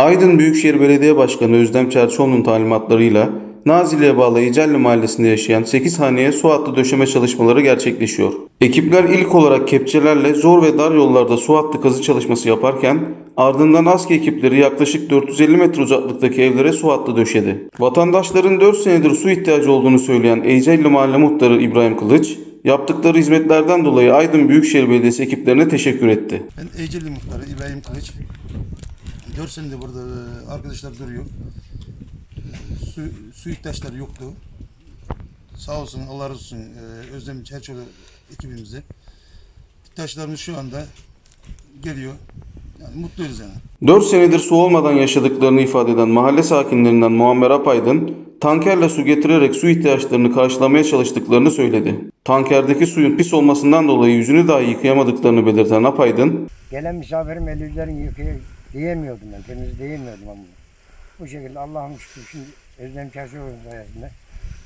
Aydın Büyükşehir Belediye Başkanı Özlem Çerçioğlu'nun talimatlarıyla Nazilli'ye bağlı Ecelli Mahallesi'nde yaşayan 8 haneye su hattı döşeme çalışmaları gerçekleşiyor. Ekipler ilk olarak kepçelerle zor ve dar yollarda su hattı kazı çalışması yaparken ardından ASKİ ekipleri yaklaşık 450 metre uzaklıktaki evlere su hattı döşedi. Vatandaşların 4 senedir su ihtiyacı olduğunu söyleyen Ecelli Mahalle Muhtarı İbrahim Kılıç, yaptıkları hizmetlerden dolayı Aydın Büyükşehir Belediyesi ekiplerine teşekkür etti. Ben Eceli Muhtarı İbrahim Kılıç. 4 senedir burada e, arkadaşlar duruyor. E, Su, su ihtiyaçları yoktu. Sağ olsun Allah razı olsun e, Özlem Çerçoğlu ekibimize. İhtiyaçlarımız şu anda geliyor. Yani mutluyuz yani. 4 senedir su olmadan yaşadıklarını ifade eden mahalle sakinlerinden Muammer Apaydın, tankerle su getirerek su ihtiyaçlarını karşılamaya çalıştıklarını söyledi. Tankerdeki suyun pis olmasından dolayı yüzünü dahi yıkayamadıklarını belirten Apaydın, Gelen misafirim el yüzlerini yıkaya diyemiyordum ben. Temiz diyemiyordum ama. Bu şekilde Allah'ım şükür şimdi Özlem Çerçoğlu'nun sayesinde,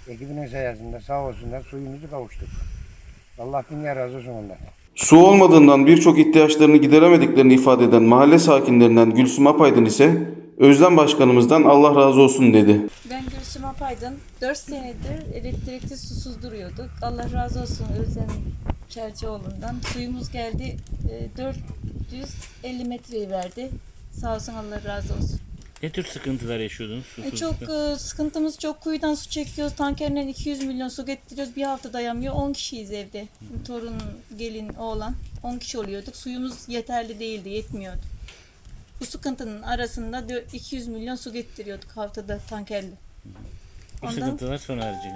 ekibinin sayesinde sağ olsunlar suyumuzu kavuştuk. Allah yer razı olsun onlardan. su olmadığından birçok ihtiyaçlarını gideremediklerini ifade eden mahalle sakinlerinden Gülsüm Apaydın ise Özlem Başkanımızdan Allah razı olsun dedi. Ben Gülsüm Apaydın. 4 senedir elektrikli susuz duruyorduk. Allah razı olsun Özlem Çerçioğlu'ndan. Suyumuz geldi. e, 450 metreyi verdi. Sağ olsun Allah razı olsun. Ne tür sıkıntılar yaşıyordunuz? E, susuzlukta? Çok e, sıkıntımız çok kuyudan su çekiyoruz. Tankerle 200 milyon su getiriyoruz. Bir hafta dayanmıyor. 10 kişiyiz evde. Torun, gelin, oğlan. 10 kişi oluyorduk. Suyumuz yeterli değildi, yetmiyordu. Bu sıkıntının arasında dö- 200 milyon su getiriyorduk haftada tankerle. Bu Ondan- sıkıntılar sona erecek.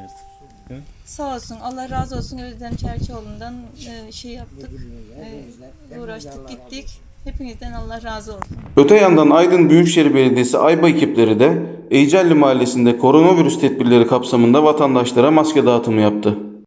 Sağ olsun Allah razı olsun Özlem Çerçioğlu'ndan e, şey yaptık. e, uğraştık gittik. Hepinizden Allah razı olsun. Öte yandan Aydın Büyükşehir Belediyesi AYBA ekipleri de Eycelli Mahallesi'nde koronavirüs tedbirleri kapsamında vatandaşlara maske dağıtımı yaptı.